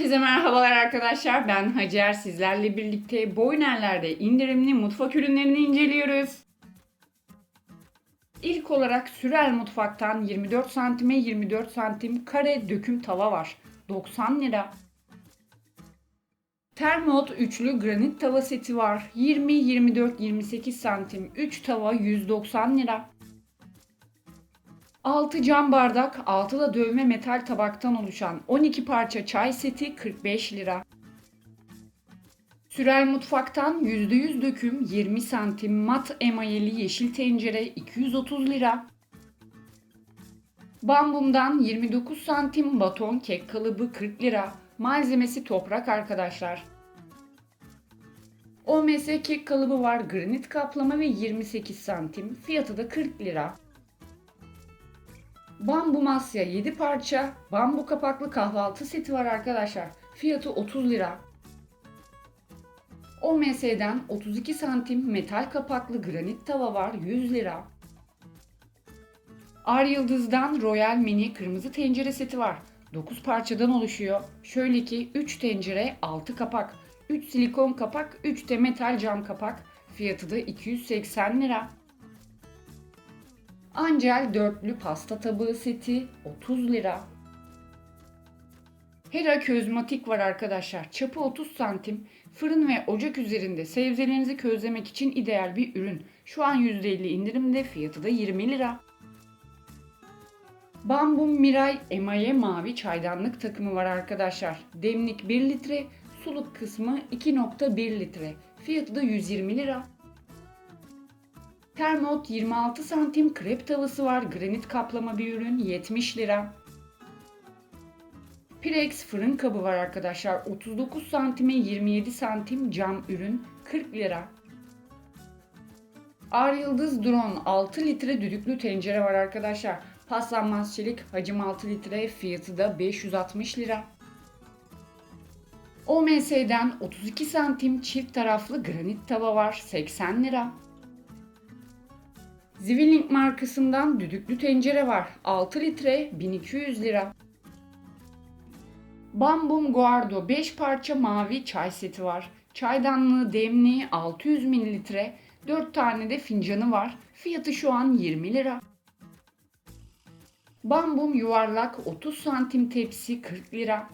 Herkese merhabalar arkadaşlar. Ben Hacer. Sizlerle birlikte Boyner'lerde indirimli mutfak ürünlerini inceliyoruz. İlk olarak Sürel Mutfak'tan 24 santime 24 santim kare döküm tava var. 90 lira. Termot üçlü granit tava seti var. 20, 24, 28 santim 3 tava 190 lira. 6 cam bardak, 6 da dövme metal tabaktan oluşan 12 parça çay seti 45 lira. Sürel Mutfak'tan %100 döküm 20 santim mat emayeli yeşil tencere 230 lira. Bambum'dan 29 santim baton kek kalıbı 40 lira. Malzemesi toprak arkadaşlar. OMS kek kalıbı var granit kaplama ve 28 santim. Fiyatı da 40 lira. Bambu masya 7 parça bambu kapaklı kahvaltı seti var arkadaşlar. Fiyatı 30 lira. OMS'den 32 santim metal kapaklı granit tava var 100 lira. Ar Yıldız'dan Royal Mini kırmızı tencere seti var. 9 parçadan oluşuyor. Şöyle ki 3 tencere 6 kapak, 3 silikon kapak, 3 de metal cam kapak. Fiyatı da 280 lira. Ancel dörtlü pasta tabağı seti 30 lira. Hera közmatik var arkadaşlar. Çapı 30 santim. Fırın ve ocak üzerinde sebzelerinizi közlemek için ideal bir ürün. Şu an %50 indirimde fiyatı da 20 lira. Bambum Miray emaye mavi çaydanlık takımı var arkadaşlar. Demlik 1 litre, suluk kısmı 2.1 litre. Fiyatı da 120 lira. Termot 26 santim krep tavası var. Granit kaplama bir ürün 70 lira. Pirex fırın kabı var arkadaşlar. 39 santime 27 santim cam ürün 40 lira. Ar Yıldız Drone 6 litre düdüklü tencere var arkadaşlar. Paslanmaz çelik hacim 6 litre fiyatı da 560 lira. OMS'den 32 santim çift taraflı granit tava var 80 lira. Zwilling markasından düdüklü tencere var. 6 litre 1200 lira. Bambum Guardo 5 parça mavi çay seti var. Çaydanlığı demliği 600 mililitre. 4 tane de fincanı var. Fiyatı şu an 20 lira. Bambum yuvarlak 30 santim tepsi 40 lira.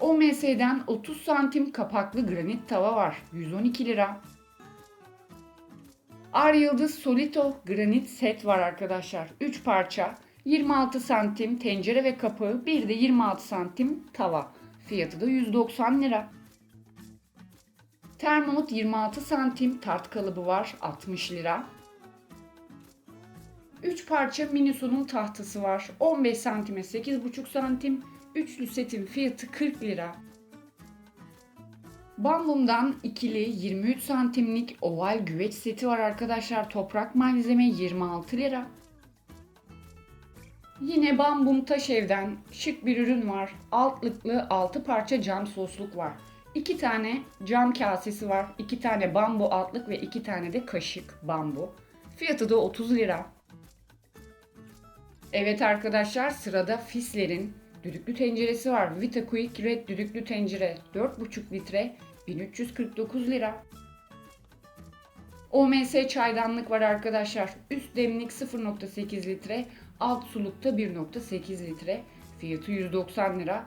OMS'den 30 santim kapaklı granit tava var. 112 lira. Ar Yıldız Solito granit set var arkadaşlar. 3 parça. 26 santim tencere ve kapağı. Bir de 26 santim tava. Fiyatı da 190 lira. Termomut 26 santim tart kalıbı var. 60 lira. 3 parça Miniso'nun tahtası var. 15 santime 8,5 santim. Üçlü setin fiyatı 40 lira. Bambum'dan ikili 23 santimlik oval güveç seti var arkadaşlar. Toprak malzeme 26 lira. Yine Bambum taş evden şık bir ürün var. Altlıklı 6 parça cam sosluk var. 2 tane cam kasesi var. 2 tane bambu altlık ve 2 tane de kaşık bambu. Fiyatı da 30 lira. Evet arkadaşlar sırada Fisler'in düdüklü tenceresi var. Vita Quick Red düdüklü tencere 4,5 litre 1349 lira. OMS çaydanlık var arkadaşlar. Üst demlik 0.8 litre, alt sulukta 1.8 litre. Fiyatı 190 lira.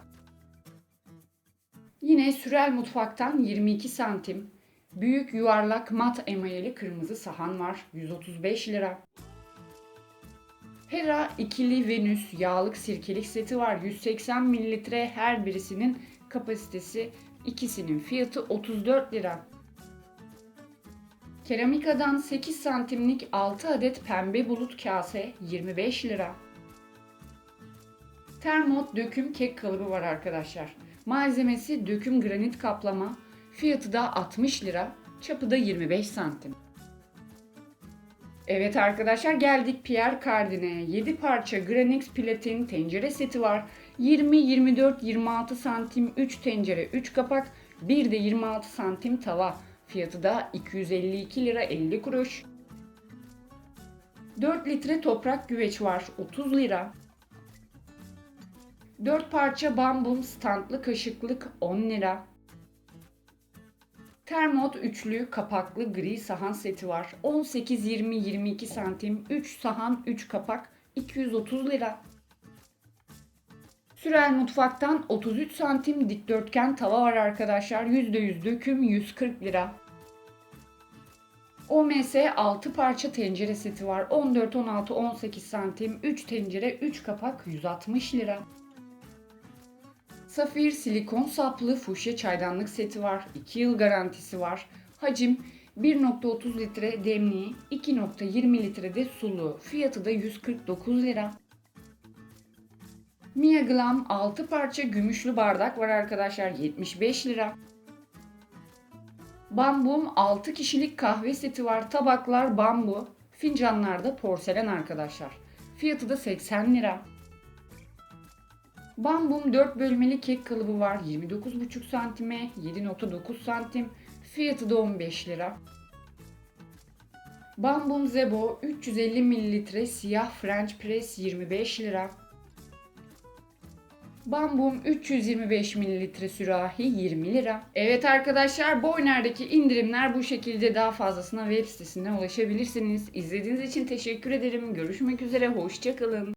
Yine Sürel Mutfak'tan 22 santim. Büyük yuvarlak mat emayeli kırmızı sahan var. 135 lira. Hera ikili Venüs yağlık sirkelik seti var. 180 mililitre her birisinin kapasitesi ikisinin fiyatı 34 lira. Keramikadan 8 santimlik 6 adet pembe bulut kase 25 lira. Termot döküm kek kalıbı var arkadaşlar. Malzemesi döküm granit kaplama. Fiyatı da 60 lira. Çapı da 25 santim. Evet arkadaşlar geldik Pierre Cardin'e. 7 parça Granix platin tencere seti var. 20, 24, 26 santim 3 tencere 3 kapak. Bir de 26 santim tava. Fiyatı da 252 lira 50 kuruş. 4 litre toprak güveç var 30 lira. 4 parça bambum standlı kaşıklık 10 lira. Termot üçlü kapaklı gri sahan seti var. 18 20 22 santim 3 sahan 3 kapak 230 lira. Sürel mutfaktan 33 santim dikdörtgen tava var arkadaşlar. %100 döküm 140 lira. OMS 6 parça tencere seti var. 14, 16, 18 santim 3 tencere 3 kapak 160 lira. Safir silikon saplı fuşya çaydanlık seti var. 2 yıl garantisi var. Hacim 1.30 litre demliği, 2.20 litre de sulu. Fiyatı da 149 lira. Mia Glam 6 parça gümüşlü bardak var arkadaşlar 75 lira. Bambum 6 kişilik kahve seti var. Tabaklar bambu, fincanlar da porselen arkadaşlar. Fiyatı da 80 lira. Bambum 4 bölmeli kek kalıbı var. 29,5 santime 7,9 santim. Fiyatı da 15 lira. Bambum Zebo 350 mililitre siyah French press 25 lira. Bambum 325 mililitre sürahi 20 lira. Evet arkadaşlar Boyner'deki indirimler bu şekilde daha fazlasına web sitesinden ulaşabilirsiniz. İzlediğiniz için teşekkür ederim. Görüşmek üzere. Hoşçakalın.